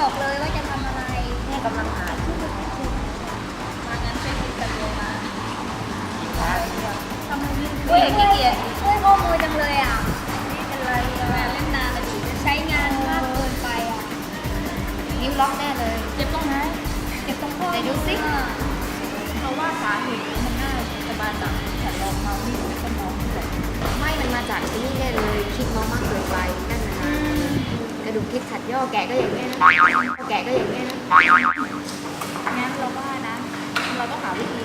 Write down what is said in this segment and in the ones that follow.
ออกเลยว่าจะทำอะไรเนี่กำลังหาที่หาที่มางั้นช่วยคิดกันเลยมาหาอะไรเที่ยวทำไมไม่เฮ้ยขี้เกียจช่วยข้อมือจังเลยอะนี่เป็นไรอะเล่นนานเลยดิจะใช้งานมากเกินไปอะนิ้วล็อกแน่เลย เจ็บตรงไหนเจ็บตรงข้อไหนดูสิเพราะว่าสาเหตุมันน่าจะมาจากแผ่นรองเมาส์ที่สมองนี่แหละไม่มันมาจากที่นี่แน่เลย ดูกคิดขัดย่อแกะก็อย่างนี้ยนะแกะก็อย่างนี้ยนะงั้นเราว่านะ เราต้องหาวิธี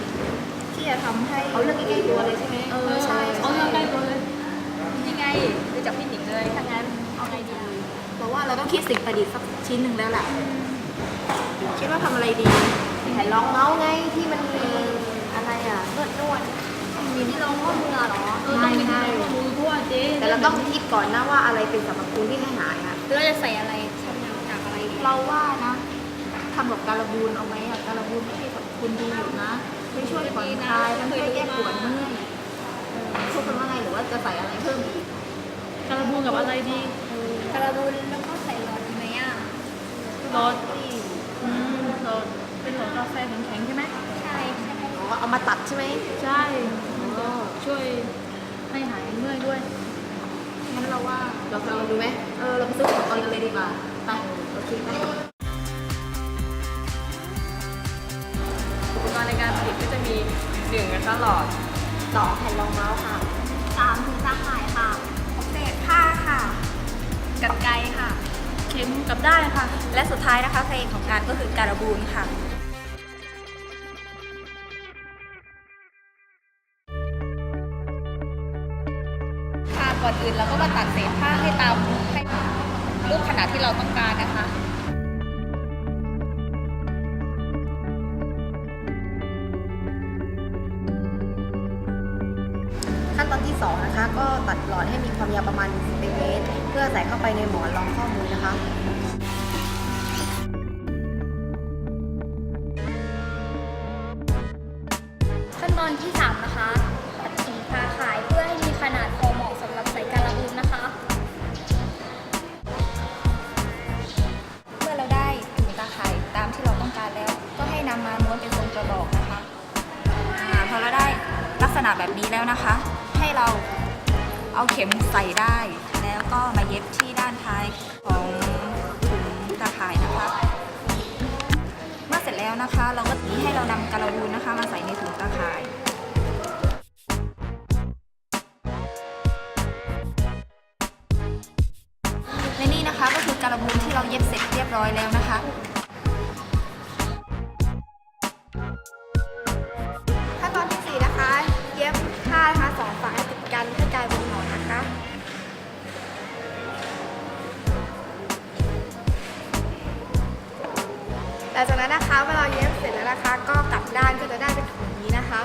ที่จะทำให้เอาเรื่องใกล้ๆตัวเลยใช่ไหมเออใช่เอาเรื่องใกล้ตัวเลยยังไงดูจากพี่หนิงเลยถ้างั้นเอาไงดีอะเพราะว่าเราต้องคิดสิ่งประดิษฐ์สักชิ้นหนึ่งแล้วแหละคิดว่าทำอะไรดีแผ่นรองเมาส์ไงที่มันมีอะไรอะนวดนวดมีที่รองข้อมือเหรอเออต้องมีที่รองข้อมือเพราะว่าเจ๊แต่เราต้องคิดก่อนนะว่าอะไรเป็นสรรพคุณที่ให้หายอะ เราจะใส่อะไรทำจากอะไรดีเราว่านะทำแบบการบูนเอาไหมอะการบูนไม่มีสรรพคุณดีอยู่นะไม่ช่วยผ่อนคลายแล้วไม่ได้แก้ปวดเมื่อยพูดกันว่าไงหรือว่าจะใส่อะไรเพิ่มอีกการบูนกับอะไรดีกระบุนแล้วก็ใส่หลอดดีไหมอะรสอืมรสเป็นรสกาแฟแข็งๆใช่ไหมใช่ใช่ อ๋อเอามาตัดใช่ไหม ใช่มันจะช่ กรณ์ในการผลิตก็จะมีหนึ่งนะคะหลอดสองแผ่นรองเมาส์ค่ะสามถุงตาข่ายค่ะเศษผ้าค่ะ กันไกค่ะ เข็มกับได้ายค่ะ และสุดท้ายนะคะเพลงของการก็คือการบูนค่ะก่อนอื่นเราก็มาตัดเศษผ้าให้ตามให้รูปขนาดที่เราต้องการนะคะ 2 นะคะ ก็ตัดหลอดให้มีความยาวประมาณ1เซนติเมตรเพื่อใส่เข้าไปในหมอนรองข้อมือนะคะขั้นตอนที่สามนะคะตัดถุงตาขายเพื่อให้มีขนาดพอเหมาะสำหรับใส่การบุนนะคะ เมื่อเราได้ถุงตาข่ายตามที่เราต้องการแล้ว ก็ให้นำมาม้วนเป็นทรงกระบอกนะคะอาพอเราได้ลักษณะแบบนี้แล้วนะคะ เราเอาเข็มใส่ได้ แล้วก็มาเย็บที่ด้านท้ายของถุงตาข่ายนะคะ เมื่อเสร็จแล้วนะคะ เราก็ให้เรานำกระบูนนะคะ มาใส่ในถุงตาข่ายและนี่นะคะก็คือการบูนที่เราเย็บเสร็จเรียบร้อยแล้วนะคะ หลังจากนั้นนะคะเมื่อเราเย็บเสร็จแล้วนะคะ ก็กลับด้านก็จะได้เป็นถุงนี้นะคะ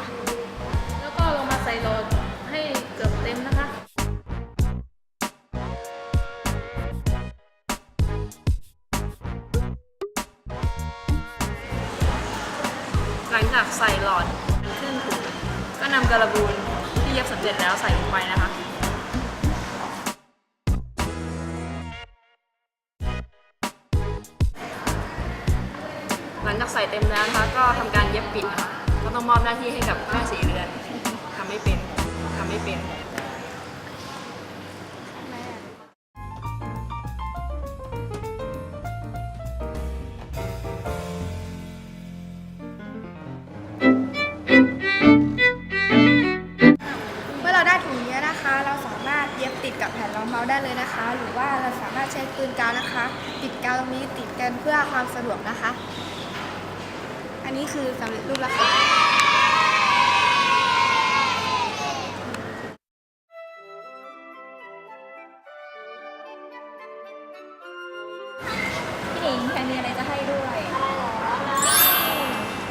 แล้วก็ลงมาใส่โหลดให้เกือบเต็มนะคะหลังจากใส่หลอดขึ้นถุงก็นำการบูนที่เย็บสำเร็จแล้วใส่ลงไปนะคะ หลังจากใส่เต็มแล้วนะคะก็ทำการเย็บปิดนะคะก็ต้องมอบหน้าที่ให้กับแม่สีเรือนทำไม่เป็นทำไม่เป็นเมื่อเราได้ถุงนี้นะคะเราสามารถเย็บติดกับแผ่นรองเท้าได้เลยนะคะ หรือว่าเราสามารถใช้ปืนกาวนะคะ ติดกาวตรงนี้ติดกันเพื่อความสะดวกนะคะ อันนี้คือสำเร็จรูปแล้วค่ะพี่หนิงแพนมีอะไรจะให้ด้วย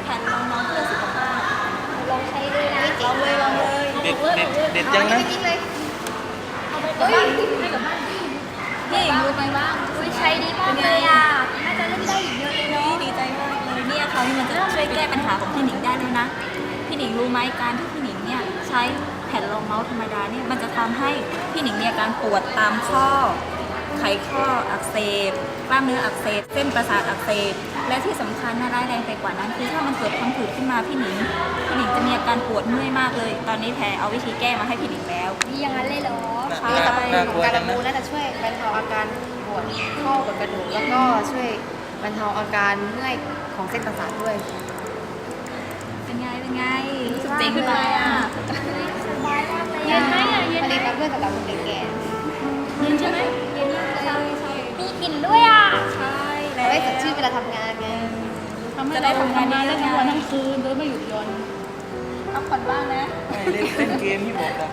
แผ่นรองเท้าเพื่อสุขภาพลองใช้ด้วยนะลองเลยลองเลยเด็ดเด็ดเด็ดจังนะไม่ทิ้งเลยเอาไปกลับบ้านให้กลับบ้านพี่หนิงรู้ไหมว่าอุ้ยใช้ดีมากเลยอะ นี่ยเขาวนี่มันจะช่วยแก้ปัญหาของพี่หนิงได้แล้วนะ พี่หนิงรู้ไหมการที่พี่หนิงเนี่ยใช้แผ่นรองเมาส์ธรรมดาเนี่ยมันจะทำให้พี่หนิงมีอาการปวดตามข้อ ไขข้ออักเสบกล้ามเนื้ออักเสบเส้นประสาทอักเสบและที่สำคัญน่าร้ายแรงไปกว่านั้น คือถ้ามันเกิดพังผืดขึ้นมาพี่หนิงพี่หนิงจะมีอาการปวดเมื่อยมากเลย ตอนนี้แพรเอาวิธีแก้มาให้พี่หนิงแล้วนี่อย่างนั้นเลยเหรอใช่น่ากลัวการจังบูนะน่าจะช่วยบรรเทาอาการปวดข้อกดกระดูกแล้วก็ช่วย บรรเทาอาการเมื่อยของเส้นประสาทด้วย เป็นไง เป็นไงรู้สึกเจ๋งขึ้นไหมอะสบายมากเลยเย็นไหมอะเย็นผไหมลิตมาเพื่อสำหรับคนแก่เย็นใช่ไหมเย็นมากเลยมีกลิ่นด้วยอะ ใช่ๆแล้เอาวไว้สดชื่นเวลาทำงานไงจะได้ทำงานได้ทั้งวันทั้งคืนพักผ่อนบ้างนะ ไม่เล่นเล่นเกมที่บอกอะ